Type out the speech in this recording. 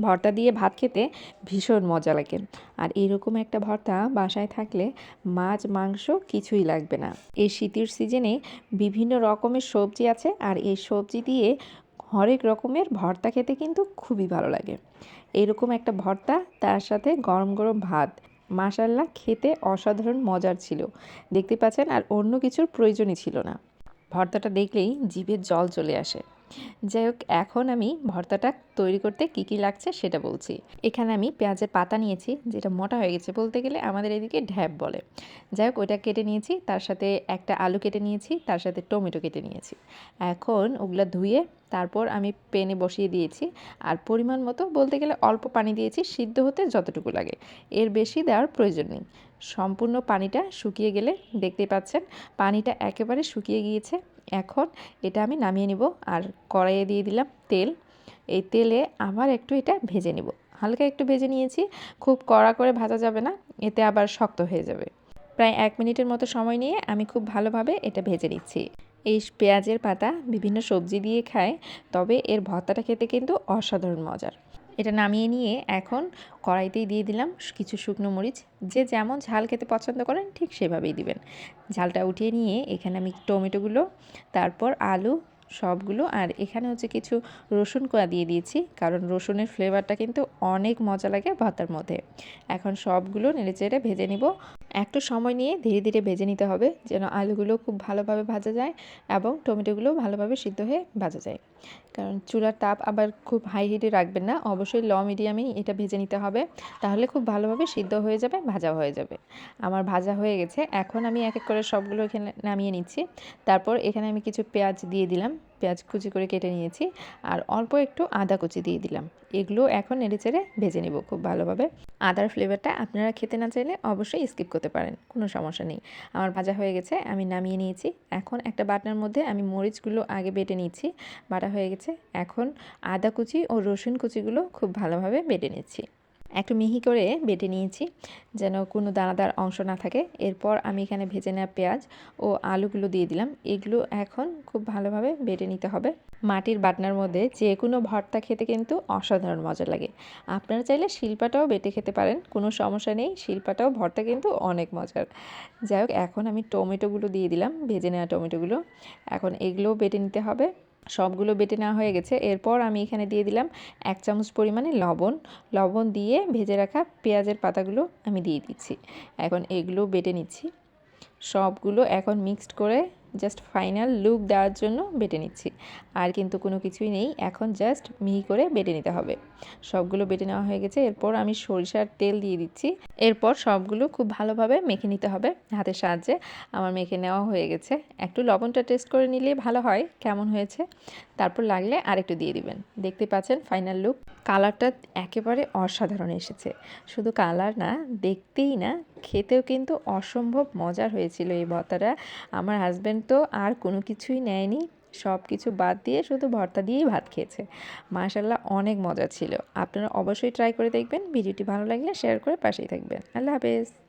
ভর্তা দিয়ে ভাত খেতে ভীষণ মজা লাগে। আর এরকম একটা ভর্তা বাসায় থাকলে মাছ, মাংস কিছুই লাগবে না। এই শীতের সিজনে বিভিন্ন রকমের সবজি আছে আর এই সবজি দিয়ে হরেক রকমের ভর্তা খেতে কিন্তু খুবই ভালো লাগে। এরকম একটা ভর্তা, তার সাথে গরম গরম ভাত। মাসাল্লাহ খেতে অসাধারণ মজার ছিল। দেখতে পাচ্ছেন, আর অন্য কিছুর প্রয়োজনই ছিল না। ভর্তাটা দেখলেই জিভে জল চলে আসে। যাই হোক, এখন আমি ভর্তাটা তৈরি করতে কী কী লাগছে সেটা বলছি। এখানে আমি পেঁয়াজের পাতা নিয়েছি, যেটা মোটা হয়ে গেছে বলতে গেলে আমাদের এদিকে ঢ্যাপ বলে। যাই হোক ওইটা কেটে নিয়েছি, তার সাথে একটা আলু কেটে নিয়েছি, তার সাথে টমেটো কেটে নিয়েছি। এখন ওগুলো ধুয়ে তারপর আমি পেনে বসিয়ে দিয়েছি, আর পরিমাণ মতো বলতে গেলে অল্প পানি দিয়েছি, সিদ্ধ হতে যতটুকু লাগে। এর বেশি দেওয়ার প্রয়োজন নেই। সম্পূর্ণ পানিটা শুকিয়ে গেলে দেখতে পাচ্ছেন, পানিটা একেবারে শুকিয়ে গিয়েছে। এখন এটা আমি নামিয়ে নিব আর কড়াইয়ে দিয়ে দিলাম তেল। এই তেলে আবার একটু এটা ভেজে নিব। হালকা একটু ভেজে নিয়েছি, খুব কড়া করে ভাজা যাবে না, এতে আবার শক্ত হয়ে যাবে। প্রায় এক মিনিটের মতো সময় নিয়ে আমি খুব ভালোভাবে এটা ভেজে নিচ্ছি। এই পেঁয়াজের পাতা বিভিন্ন সবজি দিয়ে খায়, তবে এর ভর্তাটা খেতে কিন্তু অসাধারণ মজার। এটা নামিয়ে নিয়ে এখন কড়াইতেই দিয়ে দিলাম কিছু শুকনো মরিচ। যে যেমন ঝাল খেতে পছন্দ করেন, ঠিক সেভাবেই দিবেন। ঝালটা উঠিয়ে নিয়ে এখানে আমি টমেটোগুলো, তারপর আলু সবগুলো, আর এখানে হচ্ছে কিছু রসুন কোয়া দিয়ে দিয়েছি, কারণ রসুনের ফ্লেভারটা কিন্তু অনেক মজা লাগে ভাতার মধ্যে। এখন সবগুলো নেড়েচেড়ে ভেজে নিব। একটু সময় নিয়ে ধীরে ধীরে ভেজে নিতে হবে যেন আলুগুলো খুব ভালোভাবে ভাজা যায় এবং টমেটোগুলো ভালোভাবে সিদ্ধ হয়ে ভাজা যায়। কারণ চুলার তাপ আবার খুব হাই হিটে রাখবেন না, অবশ্যই ল মিডিয়ামেই এটা ভেজে নিতে হবে। তাহলে খুব ভালোভাবে সিদ্ধ হয়ে যাবে ভাজা হয়ে যাবে। আমার ভাজা হয়ে গেছে, এখন আমি এক এক করে সবগুলো এখানে নামিয়ে নিচ্ছি। তারপর এখানে আমি কিছু পেঁয়াজ দিয়ে দিলাম। পেঁয়াজ কুচি করে কেটে নিয়েছি আর অল্প একটু আদা কুচি দিয়ে দিলাম। এগুলো এখন নেড়েচেড়ে ভেজে নেব খুব ভালোভাবে। আদার ফ্লেভারটা আপনারা খেতে না চাইলে অবশ্যই স্কিপ করতে পারেন, কোনো সমস্যা নেই। আমার ভাজা হয়ে গেছে, আমি নামিয়ে নিয়েছি। এখন একটা বাটনার মধ্যে আমি মরিচগুলো আগে বেটে নিচ্ছি, বাটা হয়ে গেছে। এখন আদা কুচি ও রসুন কুচিগুলো খুব ভালোভাবে বেটে নিচ্ছি। একটু মিহি করে বেটে নিয়েছি, যেন কোনো দানাদার অংশ না থাকে। এরপর আমি এখানে ভেজে নেওয়া পেঁয়াজ ও আলুগুলো দিয়ে দিলাম। এগুলো এখন খুব ভালোভাবে বেটে নিতে হবে। মাটির বাটনার মধ্যে যে কোনো ভর্তা খেতে কিন্তু অসাধারণ মজা লাগে। আপনারা চাইলে শিল্পাটাও বেটে খেতে পারেন, কোনো সমস্যা নেই। শিল্পাটাও ভর্তা কিন্তু অনেক মজার। যাই হোক, এখন আমি টমেটোগুলো দিয়ে দিলাম, ভেজে নেওয়া টমেটোগুলো। এখন এগুলোও বেটে নিতে হবে। সবগুলো বেটে নেওয়া হয়ে গেছে। এরপর আমি এখানে দিয়ে দিলাম এক চামচ পরিমাণে লবণ। লবণ দিয়ে ভেজে রাখা পেঁয়াজের পাতাগুলো আমি দিয়ে দিচ্ছি। এখন এগুলো বেটে নিচ্ছি। সবগুলো এখন মিক্সড করে জাস্ট ফাইনাল লুক দেওয়ার জন্য বেটে নিচ্ছি। আর কিন্তু কোনো কিছুই নেই, এখন জাস্ট মিহি করে বেটে নিতে হবে। সবগুলো বেটে নেওয়া হয়ে গেছে, এরপর আমি সরিষার তেল দিয়ে দিচ্ছি। এরপর সবগুলো খুব ভালোভাবে মেখে নিতে হবে হাতের সাহায্যে। আমার মেখে নেওয়া হয়ে গেছে। একটু লবণটা টেস্ট করে নিলে ভালো হয়, কেমন হয়েছে? তারপর লাগলে আরেকটু দিয়ে দিবেন। দেখতে পাচ্ছেন ফাইনাল লুক কালারটা একেবারে অসাধারণ এসেছে। শুধু কালার না, দেখতেই না, খেতেও কিন্তু অসম্ভব মজার হয়েছিল এই ভর্তাটা আমার হাজব্যান্ড তো আর কোনো কিছুই নেয়নি। সব কিছু বাদ দিয়ে শুধু ভর্তা দিয়েই ভাত খেয়েছে। মাশাল্লাহ অনেক মজা ছিল। আপনারা অবশ্যই ট্রাই করে দেখবেন। ভিডিওটি ভালো লাগলে শেয়ার করে পাশেই থাকবেন। আল্লাহ হাফেজ।